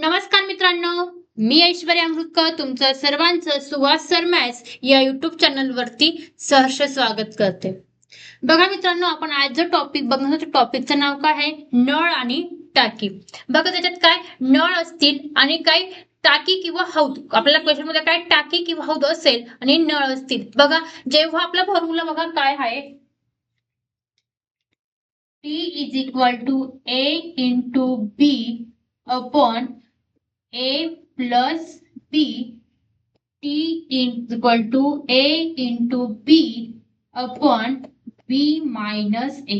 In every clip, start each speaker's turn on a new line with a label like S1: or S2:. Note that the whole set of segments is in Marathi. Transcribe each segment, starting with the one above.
S1: नमस्कार मित्रांनो मी ऐश्वर्या अमृतकर तुमचं सर्वांचं सुहास सर या युट्यूब चॅनलवरती सहर्ष स्वागत करते. बघा मित्रांनो आपण आज जो टॉपिक बघणार टॉपिकचं नाव काय आहे? नळ आणि टाकी. बघा त्याच्यात काय? नळ असतील आणि काय? टाकी किंवा हौद. आपल्याला क्वेश्चनमध्ये काय? टाकी किंवा हौद असेल आणि नळ असतील. बघा जेव्हा आपला फॉर्म्युला बघा काय आहे? T is equal to A into B upon a plus b t in equal to a into b upon b minus a.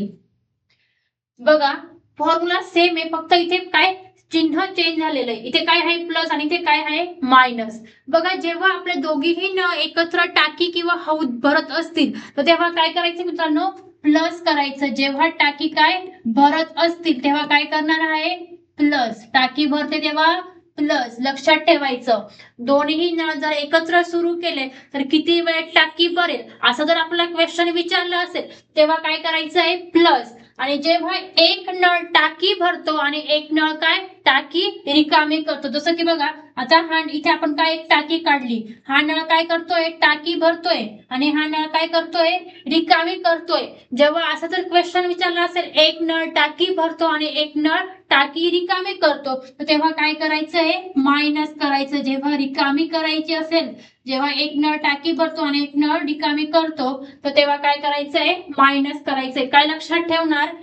S1: बघा फॉर्म्युला सेम आहे. फक्त इथे काय चिन्ह चेंज झालेलं आहे. इथे काय आहे प्लस आणि इथे काय आहे मायनस बघा जेव्हा आपले दोघीही न एकत्र टाकी किंवा हौद भरत असतील तर तेव्हा काय करायचं मित्रांनो? प्लस करायचं. जेव्हा टाकी काय भरत असतील तेव्हा काय करणार आहे? प्लस टाकी भरते तेव्हा प्लस लक्षात ठेवायचं. दोन्ही नळ जर एकत्र सुरू केले तर किती वेळ टाकी भरेल? असं जर आपला क्वेश्चन विचारलं असेल तेव्हा काय करायचं आहे? प्लस आणि जेव्हा एक नळ टाकी भरतो आणि एक नळ काय? टाकी रिकामी करतो. जसं की बघा आता हा इथे आपण काय एक टाकी काढली. हा नळ काय करतोय? टाकी भरतोय. आणि हा नळ काय करतोय? रिकामी करतोय. जेव्हा असं जर क्वेश्चन विचारला असेल एक नळ टाकी भरतो आणि एक नळ टाकी रिकामी करतो तर तेव्हा काय करायचं आहे? मायनस करायचं. जेव्हा रिकामी करायची असेल जेव्हा एक नळ टाकी भरतो आणि एक नळ रिकामी करतो तर तेव्हा काय करायचंय मायनस करायचंय काय लक्षात ठेवणार?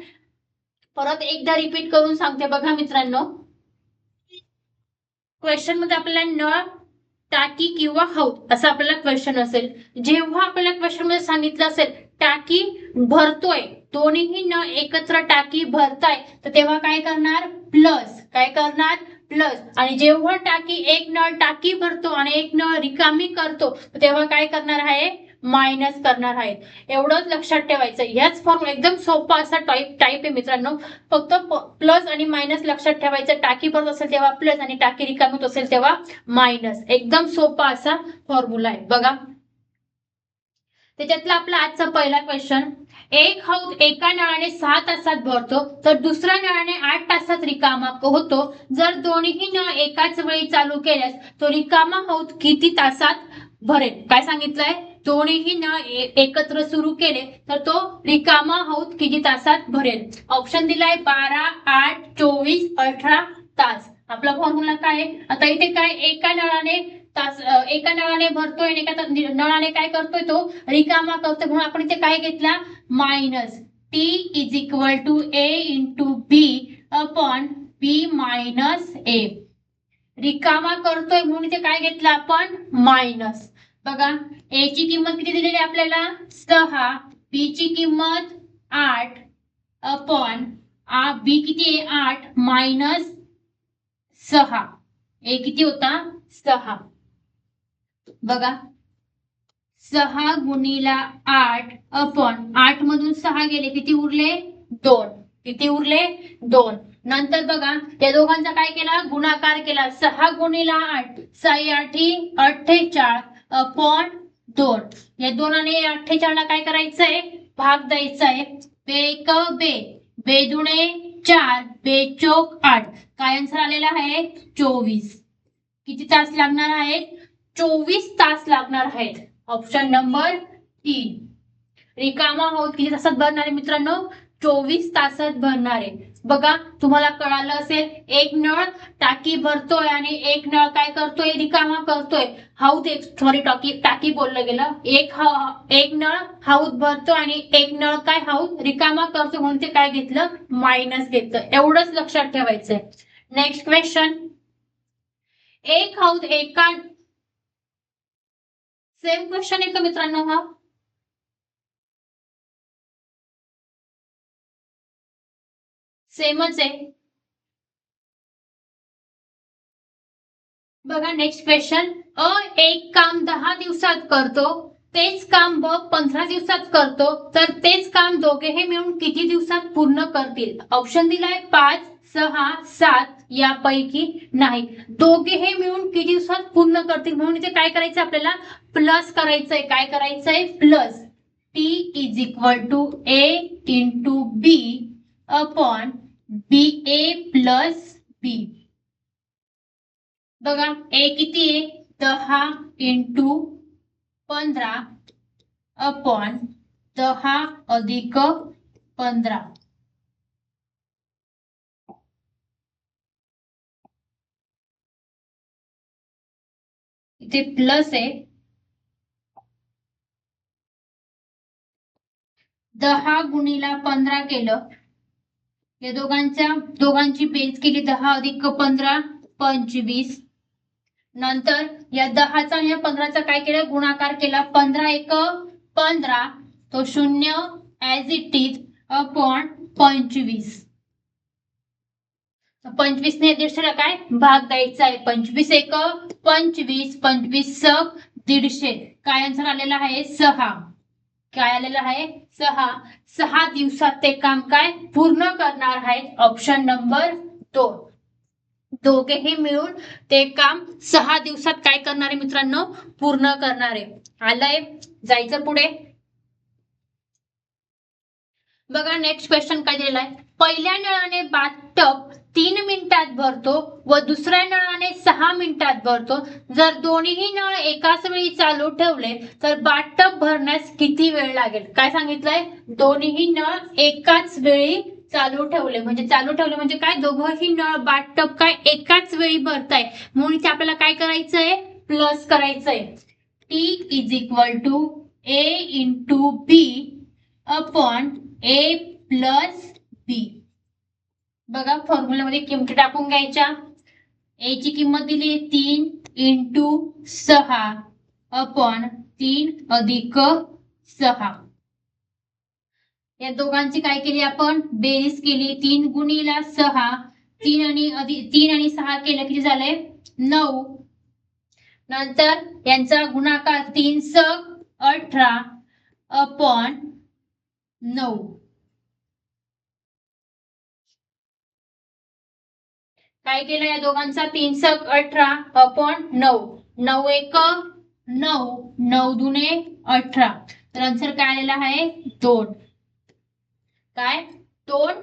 S1: परत एकदा रिपीट करून सांगते बघा मित्रांनो. क्वेश्चनमध्ये आपल्याला नळ टाकी किंवा हौद असं आपल्याला क्वेश्चन असेल. जेव्हा आपल्याला क्वेश्चनमध्ये सांगितलं असेल टाकी भरतोय दोन्हीही न एकत्र टाकी भरताय तर तेव्हा काय करणार? प्लस काय करणार? प्लस आणि जेव्हा टाकी एक नळ टाकी भरतो आणि एक नळ रिकामी करतो तेव्हा काय करणार आहे? मायनस करणार आहेत. एवढंच लक्षात ठेवायचं. ह्याच फॉर्म एकदम सोपा असा टाईप टाईप आहे मित्रांनो. फक्त प्लस आणि मायनस लक्षात ठेवायचं. टाकी भरत असेल तेव्हा प्लस आणि टाकी रिकामी होत असेल तेव्हा मायनस एकदम सोपा असा फॉर्म्युला आहे. बघा. त्याच्यातला आपला आजचा पहिला क्वेश्चन एक हौद एका नळाने सहा तासात भरतो तर दुसऱ्या नळाने आठ तासात रिकामा होतो. जर दोन्ही नळ एकाच वेळी चालू केल्यास तो रिकामा हौद किती तासात भरेल? काय सांगितलंय? दोन्हीही नळ एकत्र सुरू केले तर तो रिकामा हौद किती तासात भरेल? ऑप्शन दिलाय बारा आठ चोवीस अठरा तास. आपला फॉर्म्युला काय आहे? आता इथे काय एका नळाने तास एका नळाने भरतोय आणि एका नळाने काय करतोय तो? रिकामा करतोय. म्हणून आपण इथे काय घेतला? Minus T is equal to A into B upon B minus A रिकामा करतोय म्हणून इथे काय घेतलं आपण? मायनस बघा ए ची किंमत किती दिलेली आपल्याला? सहा. बी ची किंमत आठ. अपॉन बी किती आहे? आठ. मायनस सहा. ए किती होता? सहा. बघा. सहा गुणीला आठ अपॉन आठ मधून सहा गेले. किती उरले? दोन. किती उरले? दोन. नंतर बघा. त्या दोघांचा काय केला? गुणाकार केला. सहा गुणीला आठ. साई आठी अठ्ठेचाळ अपॉन दोन. या दोनाने अठ्ठेचाळला काय करायचंय? भाग द्यायचा आहे बेक बे. बेदुणे चार बेचोक आठ. काय आन्सर आलेला आहे? चोवीस. किती तास लागणार आहेत? चोवीस तास लागणार आहेत. ऑप्शन नंबर तीन. रिकामा होत किती तासात भरणारे मित्रांनो? चोवीस तासात भरणार आहे. बघा तुम्हाला कळालं असेल एक नळ टाकी भरतोय आणि एक नळ काय करतोय? रिकामा करतोय. हाऊद एक सॉरी टाकी टाकी बोललं गेलं. एक हा- एक नळ हाऊद भरतो आणि एक नळ काय हाऊद? रिकामा करतो म्हणून ते काय घेतलं? मायनस घेतलं. एवढंच लक्षात ठेवायचंय. नेक्स्ट क्वेश्चन एक हाऊद एका सेम क्वेश्चन आहे का मित्रांनो हा? सेमच आहे. बघा नेक्स्ट क्वेश्चन अ एक काम दहा दिवसात करतो तेच काम ब पंधरा दिवसात करतो तर तेच काम दोघेही मिळून किती दिवसात पूर्ण करतील? ऑप्शन दिलाय पाच सहा सात यापैकी नाही. दोघेही मिळून किती दिवसात पूर्ण करतील? म्हणून इथे काय करायचं आपल्याला? प्लस करायचंय. काय करायचंय? Plus T is equal to A into B upon B A plus B बघा ए किती आहे? दहा इंटू पंधरा अपॉन दहा अधिक पंधरा. इथे प्लस आहे. दहा गुणीला पंधरा केलं. या दोघांच्या दोघांची बेरीज केली दहा अधिक पंधरा पंचवीस. नंतर या दहाचा आणि या पंधराचा काय केलं? गुणाकार केला. पंधरा एक पंधरा. तो शून्य ऍज इट इज अपॉन पंचवीस. पंचवीस ने दीडशेला काय? भाग द्यायचा आहे. पंचवीस एक पंचवीस पंचवीस दीडशे. काय आन्सर आलेला आहे? सहा. काय आलेलं आहे? सहा. सहा दिवसात ते काम काय पूर्ण करणार आहेत ऑप्शन नंबर दोन. दोघेही मिळून ते काम सहा दिवसात काय करणारे मित्रांनो? पूर्ण करणारे आलंय. जायचं पुढे. बघा नेक्स्ट क्वेश्चन काय दिलेला आहे? पहिल्या नळाने बाथटब तीन मिनिटात भरतो व दुसऱ्या नळाने सहा मिनिटात भरतो. जर दोन्हीही नळ एकाच वेळी चालू ठेवले तर बाथटब भरण्यास किती वेळ लागेल? काय सांगितलंय? दोन्ही नळ एकाच वेळी चालू ठेवले. म्हणजे चालू ठेवले म्हणजे काय? दोघंही नळ बाथटब काय एकाच वेळी भरताय? म्हणून इथे आपल्याला काय करायचंय? प्लस करायचंय. T is equal to A into B upon A plus B बघा फॉर्म्युलामध्ये किमती टाकून घ्यायच्या. ए ची किंमत दिली आहे तीन इंटू सहा अपॉन तीन अधिक सहा. या दोघांची काय केली आपण? बेरीज केली. तीन गुणीला सहा. तीन आणि अधिक तीन आणि सहा केलं किती झालंय? नऊ. नंतर यांचा गुणाकार तीन स अठरा अपॉन नऊ. काय केलं या दोघांचा? तीन सक अठरा अपॉन नऊ. नऊ एक नऊ. नऊ दुने अठरा. तर आन्सर काय आलेला आहे? दोन. काय? दोन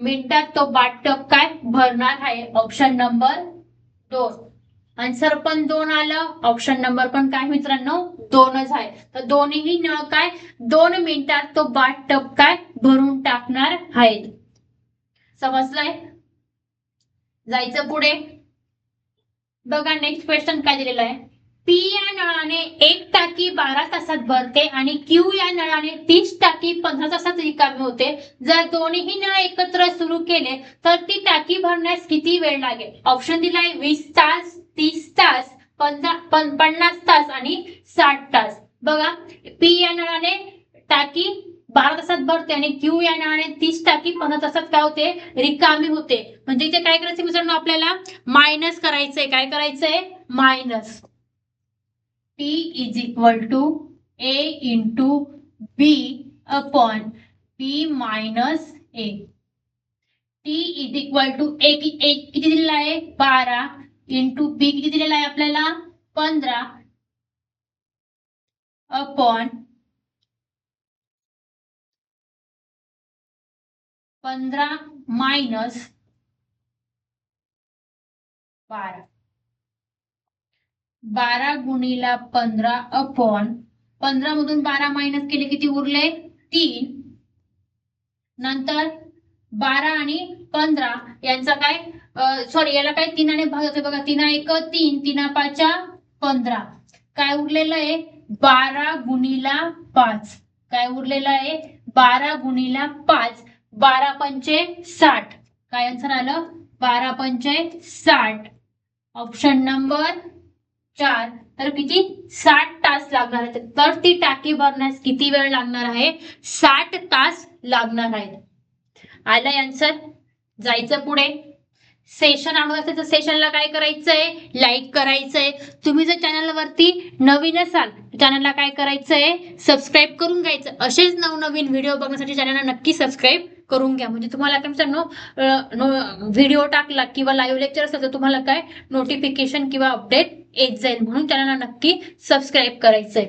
S1: मिनिटात तो बाटप काय? भरणार आहे. ऑप्शन नंबर दोन. आन्सर पण दोन आलं. ऑप्शन नंबर पण काय मित्रांनो? दोनच आहे. तर दोन्ही नळ काय? दोन मिनिटात तो बाटप काय? भरून टाकणार आहेत समजलंय? जायचं पुढे. बघा नेक्स्ट क्वेश्चन काय दिलेलं आहे. पी या नळाने एक टाकी बारा तासात भरते आणि क्यू या नळाने तीस टाकी पंधरा तासात रिकामी होते. जर दोन्ही नळ एकत्र सुरू केले तर ती टाकी भरण्यास किती वेळ लागेल? ऑप्शन दिलाय वीस तास तीस तास पंधरा पन्नास तास आणि साठ तास. बघा पी या नळाने टाकी बारा तासात भरते आणि क्यू या नावाने तीस टाकी पंधरा तासात काय होते? रिकामी होते. म्हणजे इथे काय करायचं मित्रांनो आपल्याला? मायनस करायचंय. काय करायचंय? Minus. T is equal to A into B upon P minus A T is equal to A A किती दिलेला आहे? बारा. इंटू बी किती दिलेला आहे आपल्याला? पंधरा. अपॉन पंधरा मायनस बारा. बारा गुणीला पंधरा अपॉन पंधरा मधून बारा मायनस केले किती उरले? तीन. नंतर बारा आणि पंधरा यांचा काय? सॉरी याला काय तीनाने भाग होते बघा. तीना एक तीन तीना पाचा पंधरा. काय उरलेलं आहे? बारा गुणीला पाच. काय उरलेलं आहे? बारा गुणीला पाच. बारा पंचे साठ. काय आन्सर आलं? बारा पंचे साठ. ऑप्शन नंबर चार. तर किती? साठ तास लागणार आहेत. तर ती टाकी भरण्यास किती वेळ लागणार आहे? साठ तास लागणार आहेत. आलं आन्सर जायचं पुढे. सेशन आणू असेल तर सेशनला काय करायचंय? लाईक करायचंय. तुम्ही जर चॅनलवरती नवीन असाल चॅनलला काय करायचंय? सबस्क्राईब करून घ्यायचं. असेच नवनवीन व्हिडिओ बघण्यासाठी चॅनलला नक्की सबस्क्राईब करून घ्या. म्हणजे तुम्हाला काय मित्रांनो व्हिडिओ टाकला किंवा लाईव्ह लेक्चर असेल तर तुम्हाला काय नोटिफिकेशन किंवा अपडेट येत जाईल म्हणून चॅनलला नक्की सबस्क्राईब करायचंय.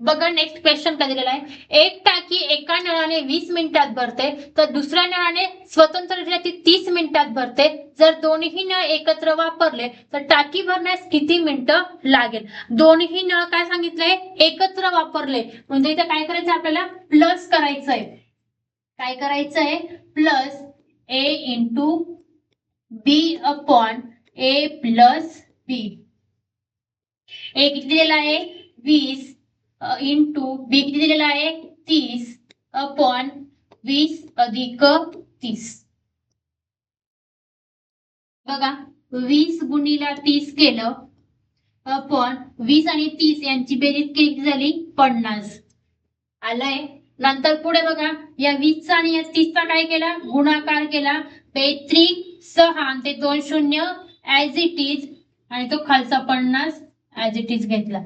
S1: बघा नेक्स्ट क्वेश्चन काय दिलेला आहे. एक टाकी एका नळाने वीस मिनिटात भरते तर दुसऱ्या नळाने स्वतंत्ररित्या ती तीस मिनिटात भरते. जर दोन्ही नळ एकत्र वापरले तर टाकी भरण्यास किती मिनिटं लागेल? दोन्ही नळ काय सांगितलंय एकत्र वापरले. म्हणजे इथे काय करायचं आपल्याला? प्लस करायचंय. काय करायचंय? Plus A into B upon A plus B A किती दिलेला आहे? वीस इंटू बी किती दिलेला आहे? तीस अपॉन वीस अधिक तीस. बघा वीस गुणीला तीस केलं अपॉन वीस आणि तीस यांची बेरीज किती झाली? पन्नास. आलंय? नंतर पुढे बघा या वीसचा आणि या तीसचा काय केला? गुणाकार केला. बेत्रिक सहा. आणि ते दोन शून्य ऍज इट इज आणि तो खालचा पन्नास ऍज इट इज घेतला.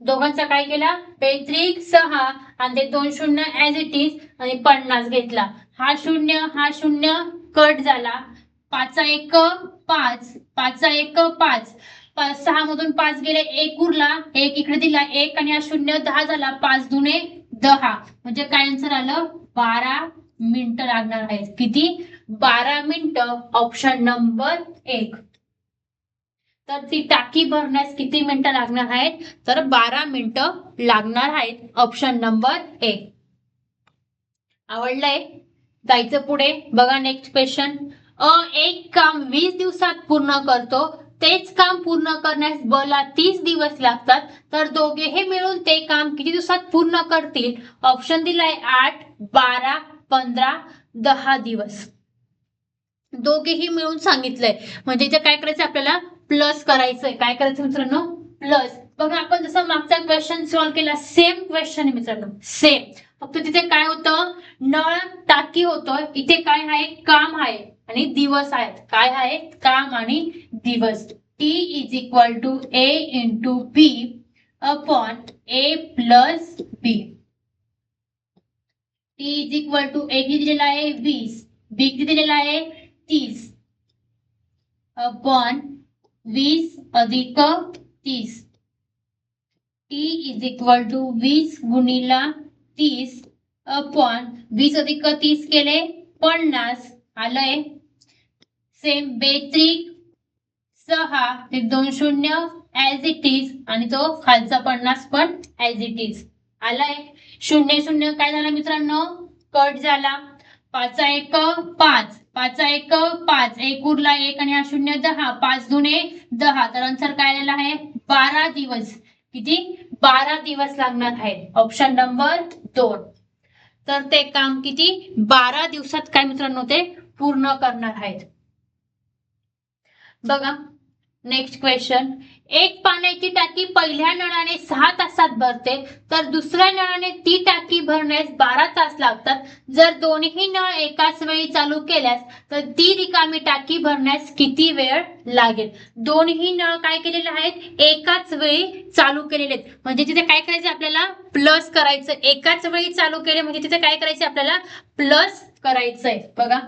S1: दोघांचा काय केला? बेत्रिक सहा. आणि ते दोन शून्य ऍज इट इज आणि पन्नास घेतला. हा शून्य हा शून्य कट झाला. पाचचा एक पाच. पाचचा एक पाच. पाच सहा मधून पाच गेले एक उरला. एक इकडे दिला एक. आणि हा शून्य दहा झाला. पाच दुने दहा म्हणजे काय आन्सर आलं? बारा मिनिट लागणार आहेत. किती? बारा मिनिट. ऑप्शन नंबर एक. तर ती टाकी भरण्यास किती मिनिटं लागणार आहेत? तर बारा मिनिटं लागणार आहेत. ऑप्शन नंबर एक. आवडलंय? जायचं पुढे. बघा नेक्स्ट क्वेश्चन अ एक काम वीस दिवसात पूर्ण करतो. तेच काम पूर्ण करण्यास बला तीस दिवस लागतात. तर दोघेही मिळून ते काम किती दिवसात पूर्ण करतील? ऑप्शन दिलाय आठ बारा पंधरा दहा दिवस. दोघेही मिळून सांगितलंय. म्हणजे इथे काय करायचं आपल्याला? प्लस करायचंय. काय करायचं मित्रांनो? प्लस बघा आपण जसं मागचा क्वेश्चन सॉल्व्ह केला सेम क्वेश्चन आहे मित्रांनो. सेम फक्त तिथे काय होतं? नळ टाकी होतं इथे काय आहे? काम आहे. आणि दिवस आहेत. काय आहे? काम आणि दिवस. T is equal to A into B upon A plus B T is equal to A किती दिलेला आहे? वीस. बी किती दिलेला आहे? तीस. अपॉन वीस अधिक तीस. टी इज इक्वल टू वीस गुणिला तीस अपॉन वीस अधिक तीस केले पन्नास. आलंय. सेम बेत्रिक सहा ते दोन शून्य ऍज इट इज आणि तो खालचा पन्नास पण ऍज इट इज आलाय. शून्य शून्य काय झालं मित्रांनो? कट झाला. पाच एक पाच. पाच एक पाच. एक उरला एक आणि हा शून्य दहा. पाच दुने दहा. तर आन्सर काय आलेला आहे? बारा दिवस. किती? बारा दिवस लागणार आहेत. ऑप्शन नंबर दोन. तर ते काम किती? बारा दिवसात काय मित्रांनो ते पूर्ण करणार आहेत. बघा नेक्स्ट क्वेश्चन एक पाण्याची टाकी पहिल्या नळाने सहा तासात भरते तर दुसऱ्या नळाने ती टाकी भरण्यास बारा तास लागतात. जर दोन्ही नळ एकाच वेळी चालू केल्यास तर ती रिकामी टाकी भरण्यास किती वेळ लागेल? दोन्ही नळ काय केलेले आहेत? एकाच वेळी चालू केलेले आहेत. म्हणजे तिथे काय करायचं आपल्याला? प्लस करायचं. एकाच वेळी चालू केले म्हणजे तिथे काय करायचं आपल्याला? प्लस करायचंय. बघा.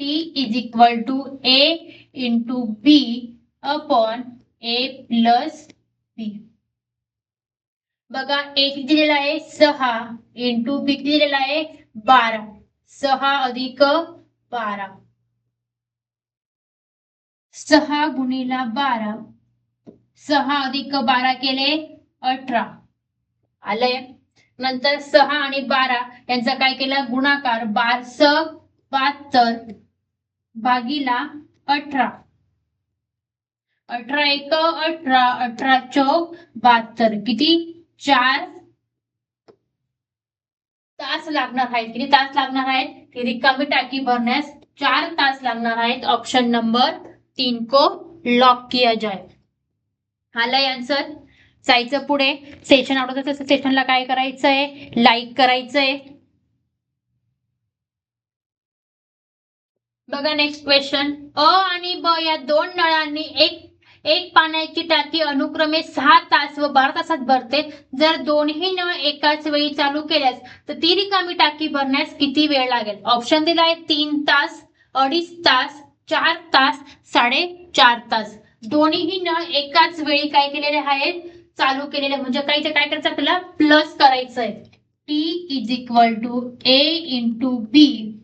S1: T is equal to A into B upon A plus B. बघा ए किती दिलेला आहे सहा इंटू बी किती दिलेला आहे बारा. सहा अधिक बारा. सहा गुणिला बारा. सहा अधिक बारा केले अठरा. आलंय? नंतर सहा आणि बारा यांचा काय केला? गुणाकार बार स बहात्तर भागीला अठरा. अठरा एक अठरा अठरा चौक बहात्तर. किती? चार. तास लागणार आहेत. किती तास लागणार आहेत? ती रिकामी टाकी भरण्यास चार तास लागणार आहेत. ऑप्शन नंबर तीन को लॉक किया जाय. आलाय आन्सर जायचं पुढे. सेशन आवडत असेल सेशनला काय करायचंय? लाईक करायचंय. बघा नेक्स्ट क्वेश्चन अ आणि ब या दोन नळांनी एक एक पाण्याची टाकी अनुक्रमे सहा तास व बारा तासात भरते. जर दोन्ही नळ एकाच वेळी चालू केल्यास तर ती रिकामी टाकी भरण्यास किती वेळ लागेल? ऑप्शन दिला आहे तीन तास अडीच तास चार तास साडेचार तास. दोन्हीही नळ एकाच वेळी काय केलेले आहेत? चालू केलेले. म्हणजे काही ते काय करायचं? आपल्याला प्लस करायचं आहे. T is equal to A into B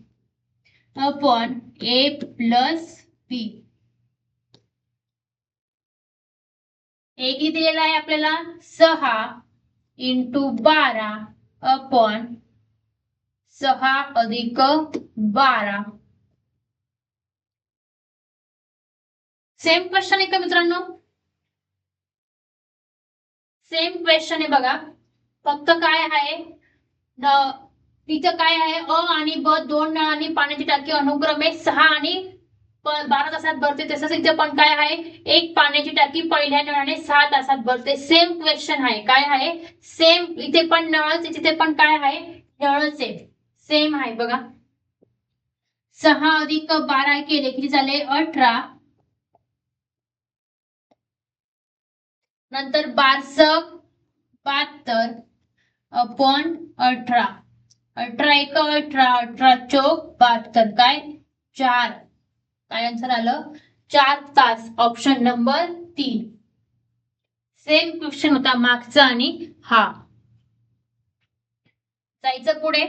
S1: upon A plus B एक दिलेला आहे आपल्याला सहा इंटू बारा अपॉन सहा अधिक बारा. सेम क्वेश्चन आहे का मित्रांनो? सेम क्वेश्चन आहे बघा. फक्त काय आहे? तिथं काय आहे? अ आणि ब दोन नळांनी पाण्याची टाकी अनुक्रमे सहा आणि बारा तासात भरते. तसंच इथे पण काय आहे? एक पाण्याची टाकी पहिल्या नळाने सहा तासात भरते. सेम क्वेश्चन आहे. काय आहे? सेम इथे पण नळच, तिथे पण काय आहे? नळच. आहे सेम आहे बघा. सहा अधिक बारा केले किती झाले अठरा. नंतर बारस बहात्तर, अपॉन अठरा. अठरा एक, अठरा अठरा चौक, बहात्तर. काय? चार. काय आन्सर आलं? चार तास ऑप्शन नंबर तीन. सेम क्वेश्चन होता मागचा आणि हा. जायचं पुढे?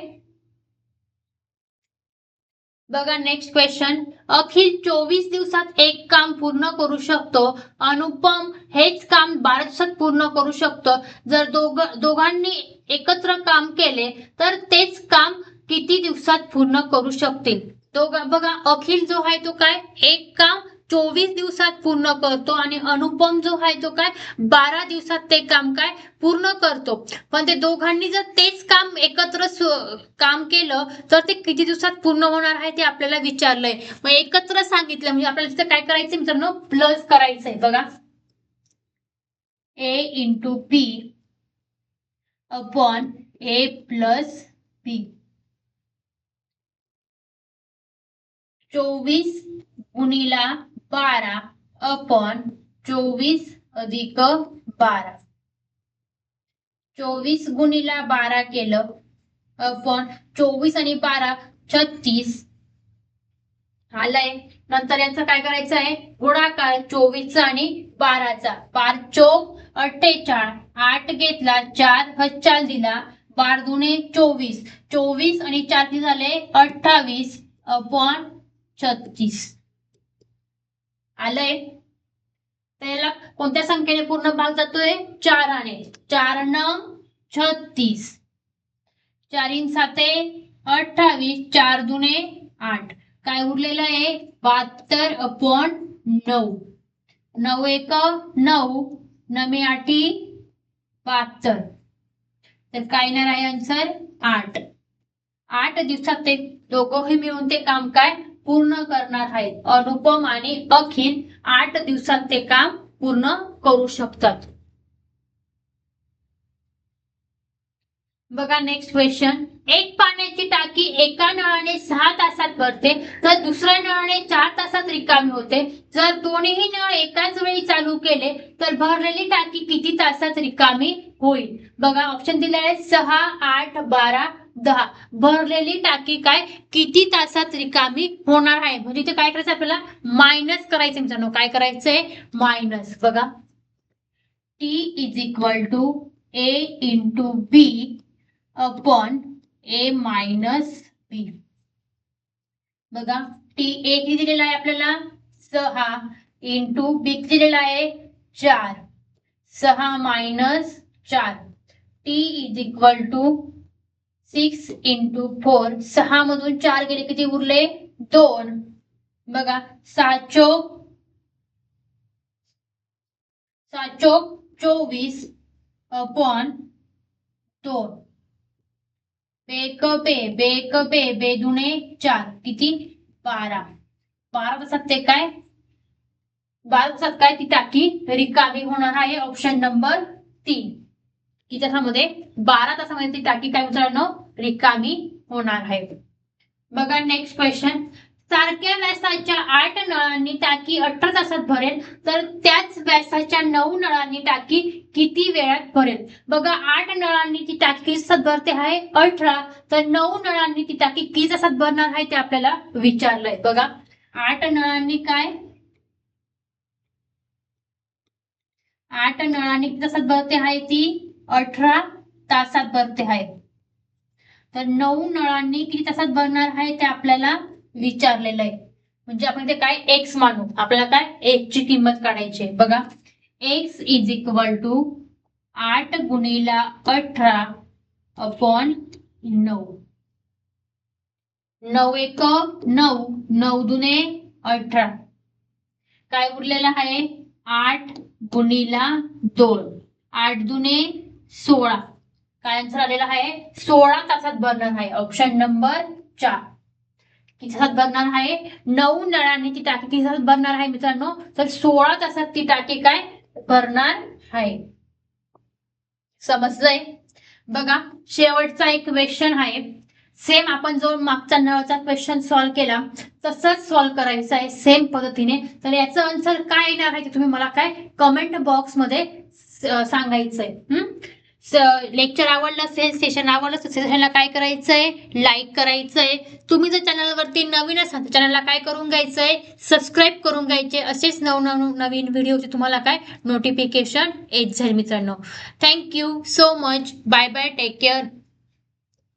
S1: बघा नेक्स्ट क्वेश्चन अखिल चोवीस दिवसात एक काम पूर्ण करू शकतो. अनुपम हेच काम बारा दिवसात पूर्ण करू शकतो. जर दोघ दोघांनी एकत्र काम केले तर तेच काम किती दिवसात पूर्ण करू शकतील? तो बघा अखिल जो आहे तो काय? एक काम चोवीस दिवसात पूर्ण करतो आणि अनुपम जो आहे तो काय? बारा दिवसात ते काम काय? पूर्ण करतो. पण ते दोघांनी जर तेच काम एकत्र काम केलं तर ते किती दिवसात पूर्ण होणार आहे ते आपल्याला विचारलंय. मग एकत्र सांगितलं म्हणजे आपल्याला तिथं काय करायचं मित्रांनो? प्लस करायचंय बघा. A into B upon A plus B चोवीस गुणिला बारा अपॉन चोवीस अधिक बारा. चोवीस गुणिला बारा केलं अपॉन चोवीस आणि बारा छत्तीस. आलंय. नंतर यांचं काय करायचं आहे? गुणाकार चोवीसचा आणि बाराचा. बार चोक अठ्ठेचाळ. आठ घेतला चार. हच्चाल दिला बार दुने चोवीस. चोवीस आणि चार झाले अठ्ठावीस. अपॉन छत्तीस. आलंय? त्याला कोणत्या संख्येने पूर्ण भाग जातोय? चाराने. चार नऊ छत्तीस. चारीन साते अठ्ठावीस. चार दुने आठ. काय उरलेलं आहे? बहात्तर अपॉन नऊ. नऊ एक नऊ. नमे आठी बहात्तर. तर काय येणार आहे? आन्सर आठ. आठ दिवसात ते दोघंही मिळून ते काम काय? पूर्ण करणार आहेत. अनुपम आणि अखिल आठ दिवसात ते काम पूर्ण करू शकतात. बघा नेक्स्ट क्वेश्चन एक पाण्याची टाकी एका नळाने सहा तासात भरते तर दुसऱ्या नळाने चार तासात रिकामी होते. जर दोन्ही नळ एकाच वेळी चालू केले तर भरलेली टाकी किती तासात रिकामी होईल? बघा ऑप्शन दिले आहे सहा आठ बारा दहा भरलेली टाकी काय? किती तासात रिकामी होणार आहे? म्हणजे ते काय करायचं आपल्याला? मायनस करायचं मित्रांनो. काय करायचंय? मायनस बघा. T is equal to A into B upon A minus B बघा. टी ए किती दिलेला आहे आपल्याला? सहा. इंटू बी किती दिलेला आहे? चार. सहा मायनस चार. T is equal to six into four, सहा मधून चार गेले, किती उरले? दोन. बघा चोक चोवीस अपॉन दोन. बेक, बे बेक, बे बे दुने चार, किती? बारा. बारा तासात ते काय बारा तासात काय ती टाकी रिकामी होणार आहे ऑप्शन नंबर तीन. की त्याच्यामध्ये बारा तासामध्ये ती टाकी काय मित्रांनो रिकामी होणार आहे. बघा नेक्स्ट क्वेश्चन सारख्या व्यासाच्या आठ नळांनी टाकी अठरा तासात भरेल तर त्याच व्यासाच्या नऊ नळांनी टाकी किती वेळात भरेल? बघा आठ नळांनी ती टाकी किती तासात भरते आहे? अठरा. तर नऊ नळांनी ती टाकी किती तासात भरणार आहे ते आपल्याला विचारलंय. बघा आठ नळांनी काय? आठ नळांनी किती तासात भरते आहे ती? अठरा तासात भरते आहे. तर नऊ नळांनी किती तासात भरणार आहे ते आपल्याला विचारलेलं आहे. म्हणजे आपण ते काय एक्स मानू? आपल्याला काय एक्स ची किंमत काढायची आहे. बघा. एक्स इज इक्वल टू आठ गुणिला अठरा अपॉन नऊ. नऊ एक नऊ. नऊ दुने अठरा. काय उरलेलं आहे? आठ गुणिला दोन. आठ दुने सोळा. काय आन्सर आलेला आहे? सोळा तासात भरणार आहे. ऑप्शन नंबर चार. किती तासात भरणार आहे? नऊ नळांनी ती टाकी किती तासात भरणार आहे मित्रांनो? तर सोळा तासात ती टाकी काय? भरणार आहे. समजलंय? बघा शेवटचा एक क्वेश्चन आहे. सेम आपण जो मागचा नळाचा क्वेश्चन सॉल्व्ह केला तसंच सॉल्व्ह करायचं आहे सेम पद्धतीने. तर याचं आन्सर काय येणार आहे ते तुम्ही मला काय कमेंट बॉक्समध्ये सांगायचंय. हम्म लेक्चर आवडलं असेल सेशन आवडलं असेल सेशनला काय करायचंय? लाईक करायचंय. तुम्ही जर चॅनलवरती नवीन असाल तर चॅनलला काय करून घ्यायचंय? सबस्क्राईब करून घ्यायचे. असेच नवनव नवीन व्हिडिओचे तुम्हाला काय? नोटिफिकेशन येत जाईल मित्रांनो. Thank you so much bye bye take care